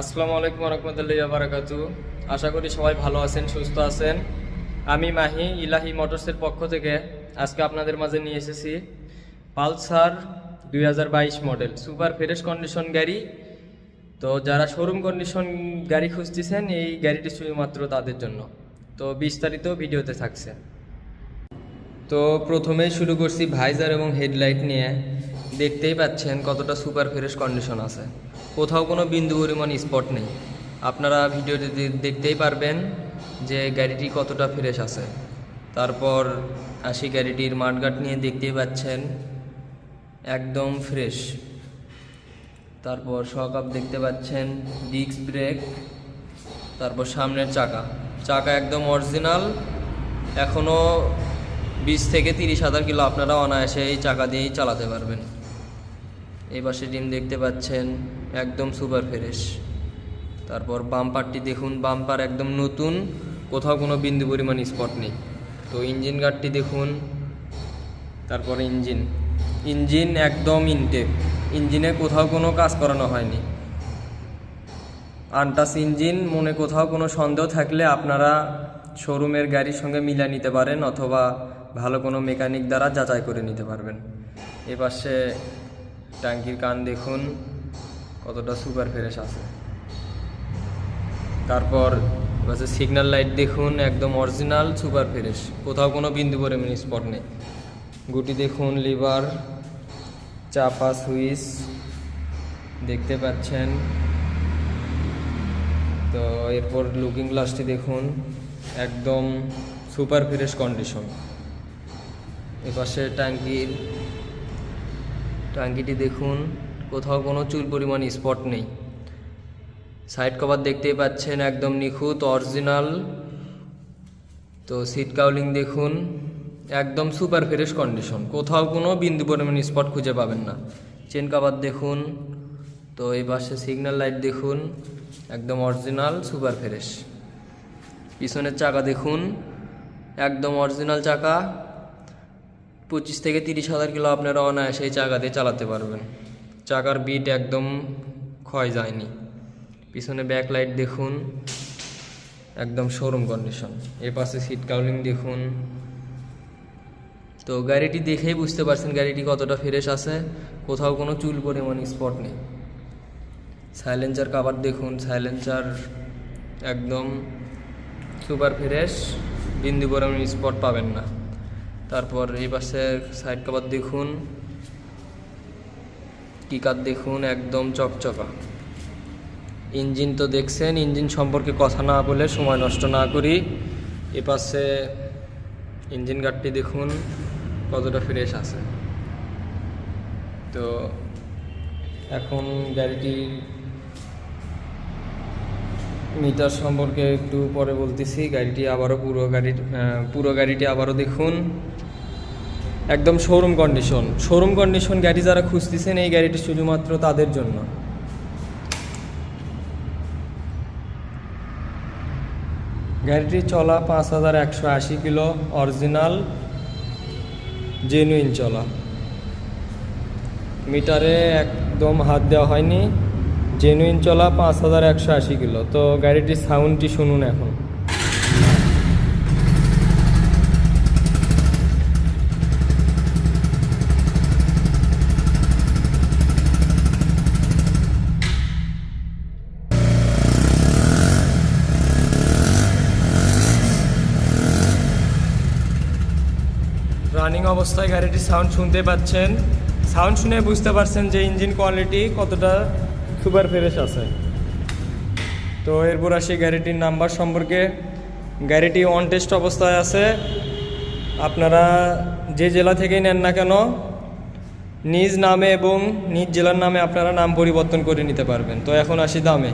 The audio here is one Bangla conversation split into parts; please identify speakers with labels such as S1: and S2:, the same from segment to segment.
S1: আসসালামু আলাইকুম রহমতুল্লাহ বারাকাতু আশা করি সবাই ভালো আছেন, সুস্থ আছেন। আমি মাহি, ইলাহি মোটরসের পক্ষ থেকে আজকে আপনাদের মাঝে নিয়ে এসেছি পালসার দুই হাজার বাইশ মডেল, সুপার ফ্রেশ কন্ডিশন গাড়ি। তো যারা শোরুম কন্ডিশন গাড়ি খুঁজতেছেন, এই গাড়িটি শুধুমাত্র তাদের জন্য। তো বিস্তারিত ভিডিওতে থাকছে। তো প্রথমেই শুরু করছি ভাইজার এবং হেডলাইট নিয়ে। দেখতেই পাচ্ছেন কতটা সুপার ফ্রেশ কন্ডিশন আছে। কোথাও কোনো বিন্দু পরিমাণ স্পট নেই। আপনারা ভিডিওতে দেখতেই পারবেন যে গাড়িটি কতটা ফ্রেশ আছে। তারপর আসি গাড়িটির মাঠঘাট নিয়ে দেখতেই পাচ্ছেন, একদম ফ্রেশ তারপর শক আপ দেখতে পাচ্ছেন ডিস্ক ব্রেক তারপর সামনের চাকা। চাকা একদম অরিজিনাল এখনও বিশ থেকে তিরিশ হাজার কিলো আপনারা অনায়াসে এই চাকা দিয়েই চালাতে পারবেন। এই পাশে ডিম দেখতে পাচ্ছেন একদম সুপার ফ্রেশ। তারপর বাম্পারটি দেখুন, বাম্পার একদম নতুন, কোথাও কোনো বিন্দু পরিমাণ স্পট নেই। তো ইঞ্জিন গার্ডটি দেখুন, তারপর ইঞ্জিন। ইঞ্জিন একদম ইনটেক ইঞ্জিনে কোথাও কোনো কাজ করানো হয়নি। আনটাস ইঞ্জিন, মনে কোথাও কোনো সন্দেহ থাকলে আপনারা শোরুমের গাড়ির সঙ্গে মিলা নিতে পারেন অথবা ভালো কোনো মেকানিক দ্বারা যাচাই করে নিতে পারবেন। এ পাশে ট্যাঙ্কির কান দেখুন কতটা সুপার ফ্রেশ আছে। তারপর এপাশে সিগন্যাল লাইট দেখুন, একদম অরিজিনাল সুপার ফ্রেশ। কোথাও কোনো বিন্দু পরিমাণ স্পট নেই। গুটি দেখুন লিভার চাপা সুইচ, দেখতে পাচ্ছেন। তো এরপর লুকিং গ্লাসটি দেখুন, একদম সুপার ফ্রেশ কন্ডিশন এপাশে ট্যাঙ্কির, ট্যাঙ্কিটি দেখুন। কোথাও কোনো চুল পরিমাণ স্পট নেই। সাইড কভার দেখতেই পাচ্ছেন একদম নিখুঁত, অরিজিনাল। তো সিট কাউলিং দেখুন, একদম সুপার ফ্রেশ কন্ডিশন। কোথাও কোনো বিন্দু পরিমাণ স্পট খুঁজে পাবেন না। চেন কাভার দেখুন, তো এই পাশে সিগন্যাল লাইট দেখুন, একদম অরিজিনাল, সুপার ফ্রেশ। পিছনের চাকা দেখুন, একদম অরিজিনাল চাকা। পঁচিশ থেকে তিরিশ হাজার কিলো আপনারা অনায়াসে এই দিয়ে চালাতে পারবেন। চাকার বিট একদম ক্ষয় যায়নি। পিছনে ব্যাক লাইট দেখুন, একদম শোরুম কন্ডিশন এ পাশে সিট কাউলিং দেখুন। তো গাড়িটি দেখেই বুঝতে পারছেন গাড়িটি কতটা ফ্রেশ আছে। কোথাও কোনো চুল পরিমাণ স্পট নেই। সাইলেন্সার কাভার দেখুন সাইলেন্সার একদম সুপার ফ্রেশ বিন্দু পরিমাণ স্পট পাবেন না। তারপর এই পাশে সাইড কাভার দেখুন। কিকার দেখুন, একদম চকচকা। ইঞ্জিন তো দেখছেন, ইঞ্জিন সম্পর্কে কথা না বলে সময় নষ্ট না করি। এ পাশে ইঞ্জিন গার্ডটি দেখুন, কতটা ফ্রেশ আছে। তো এখন গাড়িটির মিটার সম্পর্কে একটু পরে বলতেছি, গাড়িটি আবারও পুরো গাড়ির পুরো গাড়িটি আবারও দেখুন। একদম শোরুম কন্ডিশন শোরুম কন্ডিশন গাড়ি যারা খুঁজতেছেন, এই গাড়িটি শুধুমাত্র তাদের জন্য। গাড়িটি চলা পাঁচ হাজার একশো আশি কিলো অরিজিনাল জেনুইন চলা। মিটারে একদম হাত দেওয়া হয়নি। জেনুইন চলা পাঁচ হাজার একশো আশি কিলো। তো গাড়িটির সাউন্ডটি শুনুন এখন। রানিং অবস্থায় গাড়িটির সাউন্ড শুনতে পাচ্ছেন। সাউন্ড শুনে বুঝতে পারছেন যে ইঞ্জিন কোয়ালিটি কতটা সুপার ফ্রেশ আছে। তো এরপর আসি গাড়িটির নাম্বার সম্পর্কে। গাড়িটি অন টেস্ট অবস্থায় আছে। আপনারা যে জেলা থেকেই নেন না কেন, নিজ নামে এবং নিজ জেলার নামে আপনারা নাম পরিবর্তন করে নিতে পারবেন। তো এখন আসি দামে।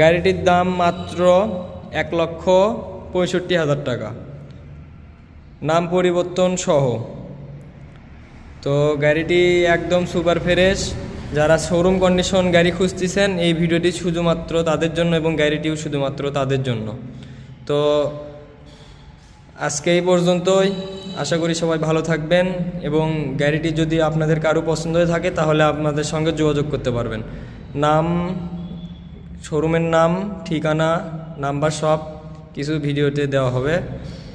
S1: গাড়িটির দাম মাত্র এক লক্ষ পঁয়ষট্টি হাজার টাকা। নাম পরিবর্তন সহ। তো গাড়িটি একদম সুপার ফ্রেশ। যারা শোরুম কন্ডিশন গাড়ি খুঁজতেছেন, এই ভিডিওটি শুধুমাত্র তাদের জন্য এবং গাড়িটিও শুধুমাত্র তাদের জন্য। তো আজকে এই পর্যন্তই। আশা করি সবাই ভালো থাকবেন এবং গাড়িটি যদি আপনাদের কারও পছন্দ হয়ে থাকে, তাহলে আপনাদের সঙ্গে যোগাযোগ করতে পারবেন। নাম শোরুমের নাম, ঠিকানা নাম্বার সব কিছু ভিডিওতে দেওয়া হবে।